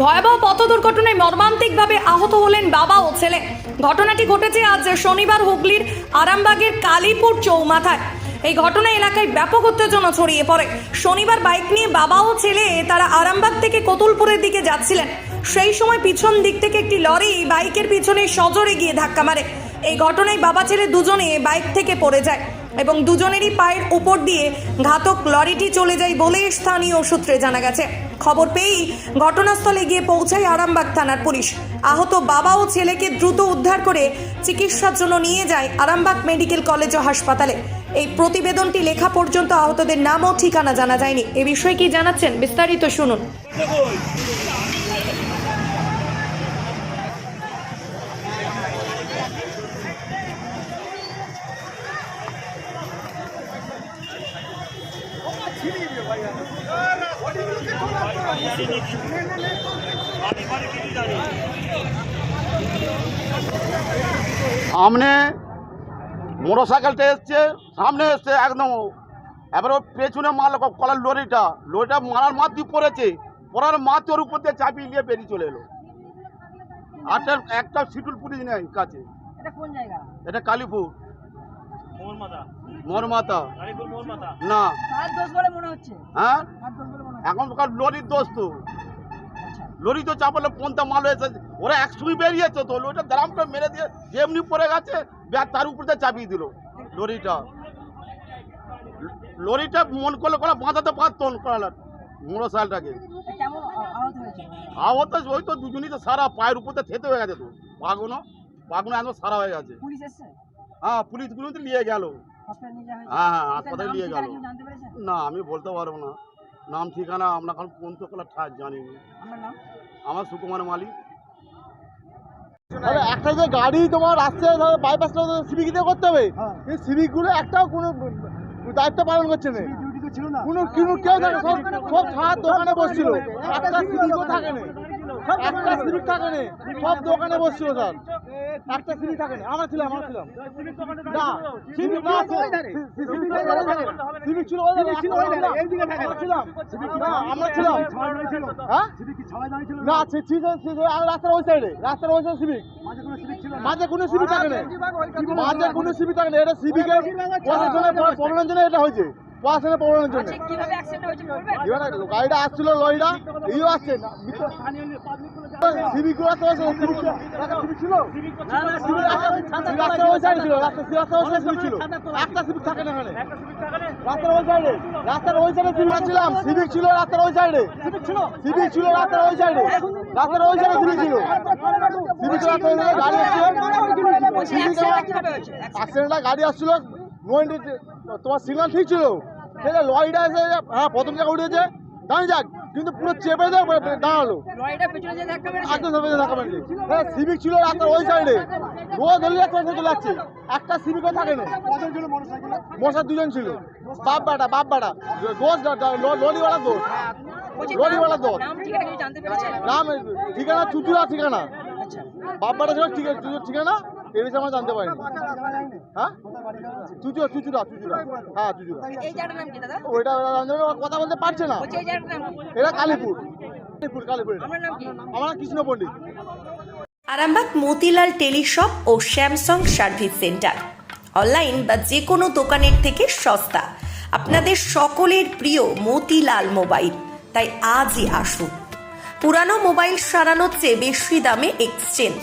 ভয়াবহ পথ দুর্ঘটনায় মর্মান্তিকভাবে আহত হলেন বাবা ও ছেলে। ঘটনাটি ঘটেছে আজ শনিবার হুগলির আরামবাগের কালীপুর চৌমাথায়। এই ঘটনা এলাকায় ব্যাপক উত্তেজনা ছড়িয়ে পড়ে। শনিবার বাইক নিয়ে বাবা ও ছেলে তারা আরামবাগ থেকে কতুলপুরের দিকে যাচ্ছিলেন। সেই সময় পিছন দিক থেকে একটি লরি বাইকের পিছনে সজোরে গিয়ে ধাক্কা মারে। এই ঘটনায় বাবা ছেলে দুজনে বাইক থেকে পড়ে যায়। এবং দুজনেরই পায়ের উপর দিয়ে ঘাতক লরিটি চলে যায় বলে স্থানীয় সূত্রে জানা গেছে। খবর পেয়েই ঘটনাস্থলে গিয়ে পৌঁছায় আরামবাগ থানার পুলিশ। আহত বাবা ও ছেলেকে দ্রুত উদ্ধার করে চিকিৎসার জন্য নিয়ে যায় আরামবাগ মেডিকেল কলেজ ও হাসপাতালে। এই প্রতিবেদনটি লেখা পর্যন্ত আহতদের নাম ও ঠিকানা জানা যায়নি। এ বিষয়ে কি জানাচ্ছেন বিস্তারিত শুনুন। সামনে মোটর সাইকেলটা এসছে সামনে এসছে একদম। এবার ওর পেছনে মাল কলার লরিটা। লরিটা মারার মাত পড়েছে। পড়ার মাত ওর উপর দিয়ে চাপিয়ে নিয়ে বেরিয়ে চলে এলো। আটটা একটা সিটুল পুলিশ নেই কাছে। এটা এটা কালীপুর। মরমাতা না। মনে হ্যাঁ? এখনকার লরির দোষ তো। লরি তো চাপালে পন্থা মাল হয়েছে? ওরা একসঙ্গে বেরিয়েছে তো লরিটা দ্রামটা মেরে দিয়ে যেমনি পড়ে গেছে ব্যাগ তার উপর চাপিয়ে দিল লরিটা। লরিটা মন করলে করা বাঁধাতে পারতো করালার মোটর সাইকেলটাকে এ আহত তো ওই তো দুজনই তো সারা পায়ের উপর থেতে হয়ে গেছে তো। পাগুনো পাগুনো একদম সারা হয়ে গেছে। হ্যাঁ পুলিশগুলো তো নিয়ে গেল। হ্যাঁ হ্যাঁ হাসপাতালে নিয়ে গেল। না আমি বলতে পারব না। নাম ঠিকানা আমরা এখন কোনো ঠাস জানি না। আমার সুকুমার মালিক। একটা যে গাড়ি তোমার আসছে ধরো বাইপাসটা সিভিক দিয়ে করতে হবে। এই সিভিকগুলো একটাও কোনো দায়িত্ব পালন করছে না। কোনো কোনো কেউ থাকে সব সব ছাড় দোকানে বসছিল। একটা সিভিকও থাকে না একটা সিভিক থাকে না সব দোকানে বসছিল স্যার। একটা থাকে না। আমরা ছিলাম আমরা ছিলাম। না সিভিক না সিভিক ছিল ওই ছিল আমরা ছিলাম। না আমরা ছিলাম। হ্যাঁ? না সে ছিল ছিল আর রাস্তার ওই সাইডে রাস্তার ওই সাইডে সিভিক মাঝে কোনো সিভিক থাকে না। মাঝে কোনো সিভিক থাকে না। এটা সিভিকের প্রবলেমের জন্য এটা হয়েছে। প্রশাসনের প্রবলেমের জন্য আচ্ছা গাড়িটা আসছিল লরিটা ইও আসছে সিভিক ছিল রাস্তার ওই সাইডে ছিল রাস্তা রাস্তার ওই সাইডে সিভিক থাকে না রাস্তার ওই সাইডে রাস্তার ওই সাইডে সিভিক ছিলাম সিভিক ছিল রাস্তার ওই সাইডে সিভিক ছিল সিভিক ছিল রাস্তার ওই সাইডে রাস্তার ওই সাইডে সিভিক ছিল সিভিক রাস্তার গাড়ি আসছিল অ্যাক্সিডেন্ট অ্যাক্সিডেন্টটা গাড়ি আসছিল তোমার সিগন্যাল ঠিক ছিল? ঠিক আছে লরিটা এসে হ্যাঁ প্রথম জায়গায় উঠেছে। দাঁড়িয়ে যাক কিন্তু পুরো চেপে দেয় দাঁড়াল। ধাক্কা মেরেছে? ধাক্কা মারছে হ্যাঁ সিভিক ছিল রাস্তার ওই সাইডে রোজ ধরে যাচ্ছে চলে যাচ্ছে। একটা সিভিকও থাকে না। মশার দুজন ছিল। বাপ বাটা বাপ বাটা। দোষ। লরিওয়ালা দোষ লরিওয়ালা দোষ। নাম ঠিকানা চুচুরা ঠিকানা আচ্ছা। বাপ্পাটা ছিল ঠিক আছে চুচুর ঠিকানা। এই বিষয়ে আমরা জানতে পারিনি। হ্যাঁ? চুচুরা চুচুরা চুচুরা হ্যাঁ চুচুরা এই জায়গাটার নাম কি দাদা? ওইটা কথা বলতে পারছে না? এটা কালীপুর। কালীপুর কালীপুর এটা। নাম কি? আমার নাম কৃষ্ণ পণ্ডিত। আরামবাগ মতিলাল টেলিশপ ও স্যামসাং সার্ভিস সেন্টার। অনলাইন বা যে কোনো দোকানের থেকে সস্তা। আপনাদের সকলের প্রিয় মতিলাল মোবাইল। তাই আজই আসুন। পুরানো মোবাইল সারানোর চেয়ে বেশি দামে এক্সচেঞ্জ।